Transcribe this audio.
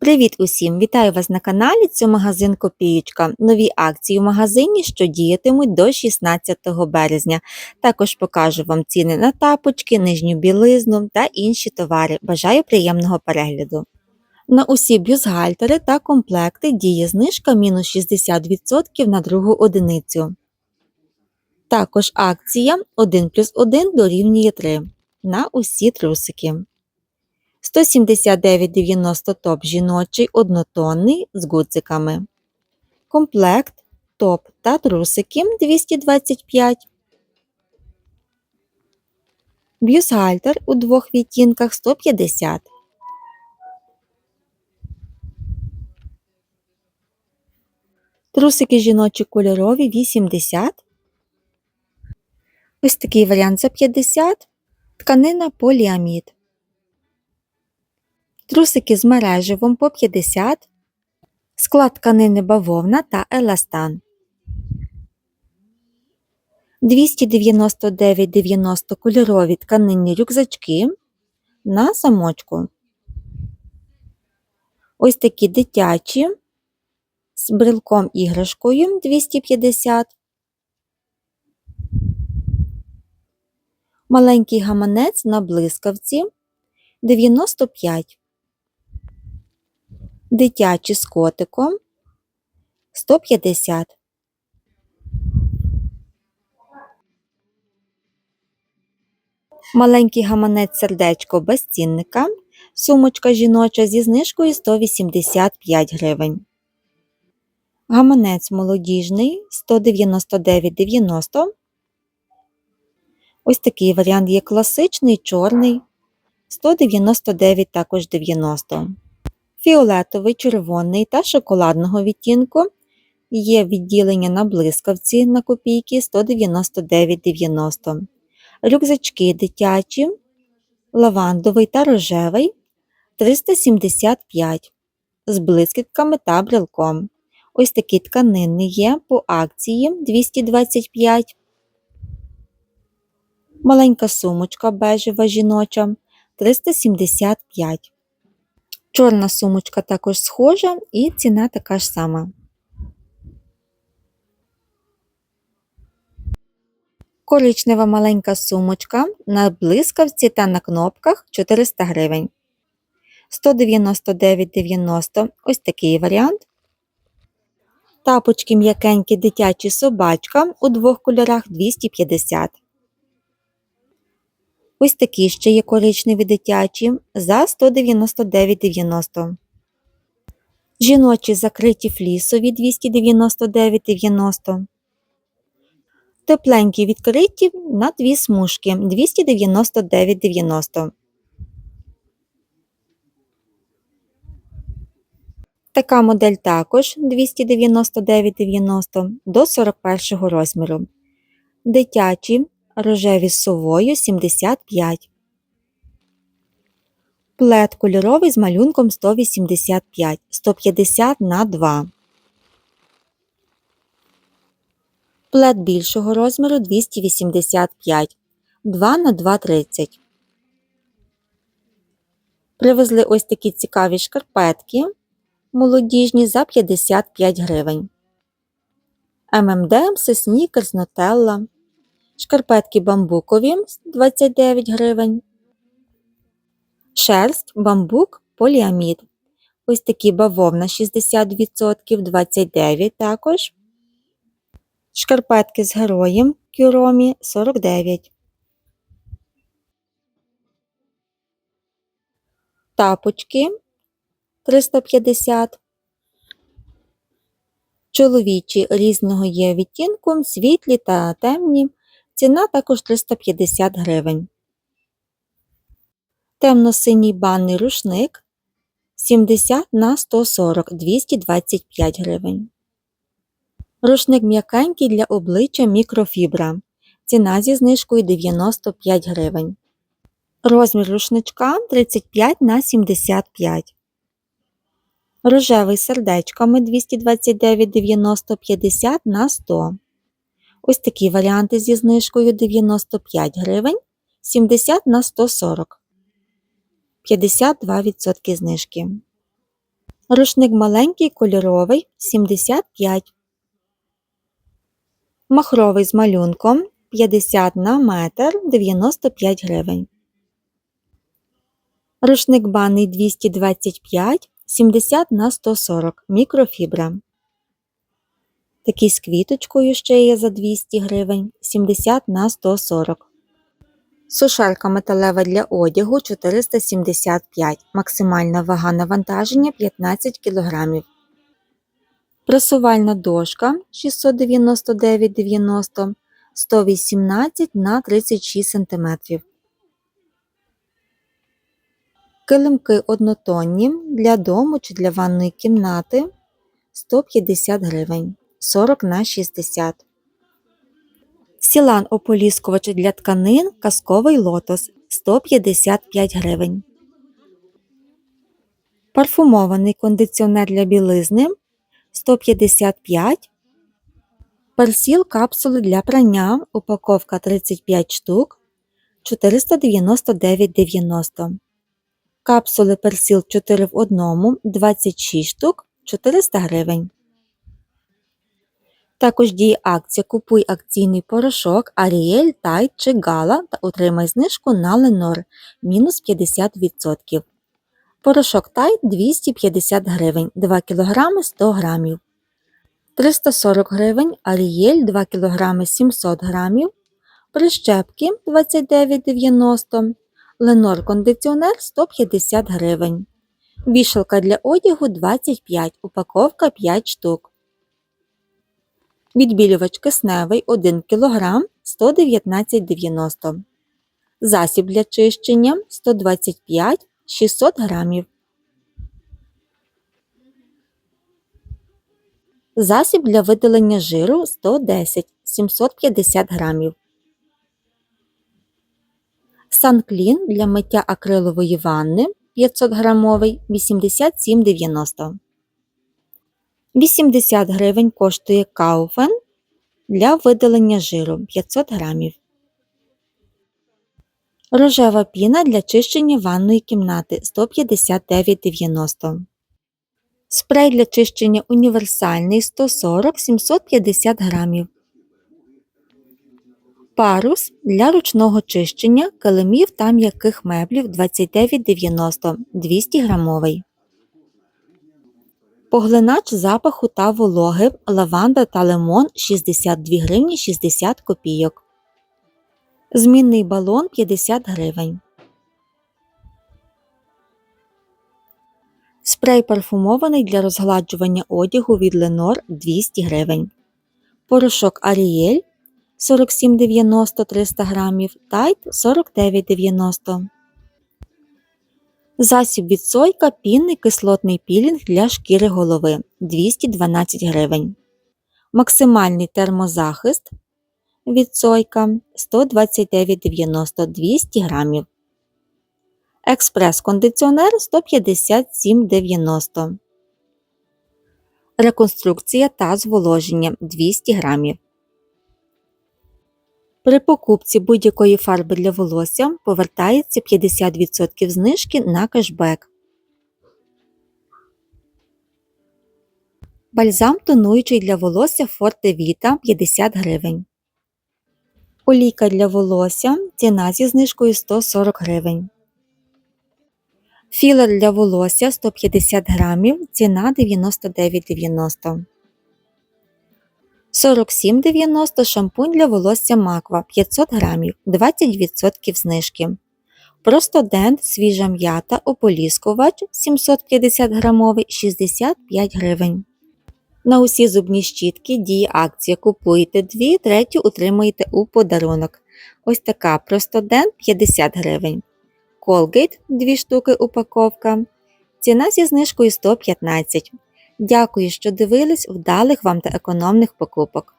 Привіт усім! Вітаю вас на каналі. Це магазин Копієчка. Нові акції в магазині, що діятимуть до 16 березня. Також покажу вам ціни на тапочки, нижню білизну та інші товари. Бажаю приємного перегляду. На усі бюстгальтери та комплекти діє знижка мінус 60% на другу одиницю. Також акція 1 плюс 1 дорівнює 3 на усі трусики. 179,90 топ жіночий однотонний з гудзиками. Комплект, топ та трусики 225. Бюстгальтер у двох відтінках 150. Трусики жіночі кольорові 80. Ось такий варіант за 50. Тканина поліамід. Трусики з мереживом по 50. Склад тканини бавовна та еластан. 299,90 кольорові тканинні рюкзачки на замочку. Ось такі дитячі з брелком іграшкою 250. Маленький гаманець на блискавці 95. Дитячі з котиком 150. Маленький гаманець сердечко без цінника. Сумочка жіноча зі знижкою 185 гривень. Гаманець молодіжний 199,90. Ось такий варіант є класичний, чорний. 199 також 90. Фіолетовий, червоний та шоколадного відтінку. Є відділення на блискавці на копійки 199,90. Рюкзачки дитячі, лавандовий та рожевий 375 з блискітками та брелком. Ось такі тканини є по акції 225. Маленька сумочка бежева жіноча 375. Чорна сумочка також схожа і ціна така ж сама. Коричнева маленька сумочка на блискавці та на кнопках 400 гривень. 199,90 ось такий варіант. Тапочки м'якенькі дитячі собачка у двох кольорах 250. Ось такі ще є коричневі дитячі за 199,90. Жіночі закриті флісові 299,90. Тепленькі відкриті на дві смужки 299,90. Така модель також 299,90 до 41 розміру. Дитячі рожеві з совою 75. Плед кольоровий з малюнком 185, 150 на 2. Плед більшого розміру 285, 2 на 2,30. Привезли ось такі цікаві шкарпетки молодіжні за 55 гривень. ММД, Снікерс, Нутелла. Шкарпетки бамбукові 29 гривень. Шерсть, бамбук, поліамід. Ось такі бавовна 60%, 29 також. Шкарпетки з героєм кюромі 49. Тапочки 350. Чоловічі різного є відтінку, світлі та темні. Ціна також 350 гривень. Темно-синій банний рушник 70 на 140 225 гривень. Рушник м'якенький для обличчя мікрофібра. Ціна зі знижкою 95 гривень. Розмір рушничка 35 на 75 Рожевий сердечками 229,90 50 на 100 Ось такі варіанти зі знижкою 95 гривень 70 на 140 52% знижки. Рушник маленький кольоровий 75. Махровий з малюнком 50 на метр 95 гривень. Рушник банний 225 70 на 140 мікрофібра. Такий з квіточкою ще є за 200 гривень 70 на 140. Сушарка металева для одягу 475. Максимальна вага навантаження 15 кг. Пресувальна дошка 699,90 118 на 36 см. Килимки однотонні для дому чи для ванної кімнати 150 гривень 40 на 60 Сілан ополіскувач для тканин казковий лотос 155 гривень. Парфумований кондиціонер для білизни 155 Персіл капсули для прання, упаковка 35 штук 499,90. Капсули персіл 4 в 1 26 штук 400 гривень. Також діє акція Купуй акційний порошок Ariel, Tide чи Gala та отримай знижку на Ленор мінус 50%. Порошок Tide 250 гривень, 2 кг 100 г. 340 гривень, Ariel 2 кг 700 г. Прищепки 29,90 Ленор кондиціонер 150 гривень. Вішалка для одягу 25, упаковка 5 штук. Відбілювач кисневий 1 кг 119,90 Засіб для чищення 125 600 г. Засіб для видалення жиру 110 750 г. Санклін для миття акрилової ванни 500 грамовий 87,90 80 гривень коштує кауфен для видалення жиру 500 грамів. Рожева піна для чищення ванної кімнати 159,90 Спрей для чищення універсальний 140-750 грамів. Парус для ручного чищення килимів та м'яких меблів 29,90 200 грамовий. Поглинач запаху та вологи лаванда та лимон 62 гривні 60 копійок. Змінний балон 50 гривень. Спрей парфумований для розгладжування одягу від Ленор 200 гривень. Порошок Аріель 47,90 300 грамів, Тайт 49,90 Засіб від сойка пінний кислотний пілінг для шкіри голови 212 гривень. Максимальний термозахист від сойка 129,90 200 грамів. Експрес-кондиціонер 157,90. Реконструкція та зволоження 200 грамів. При покупці будь-якої фарби для волосся повертається 50% знижки на кешбек. Бальзам тонуючий для волосся Forte Vita 50 гривень. Олійка для волосся ціна зі знижкою 140 гривень. Філер для волосся 150 грамів, ціна 99,90 47,90 шампунь для волосся Маква 500 грамів, 20% знижки. Простодент свіжа м'ята ополіскувач 750 грамовий 65 гривень. На усі зубні щітки діє акція Купуєте 2, третю утримуєте у подарунок. Ось така Простодент 50 гривень. Colgate 2 штуки упаковка. Ціна зі знижкою 115 Дякую, що дивились, вдалих вам та економних покупок.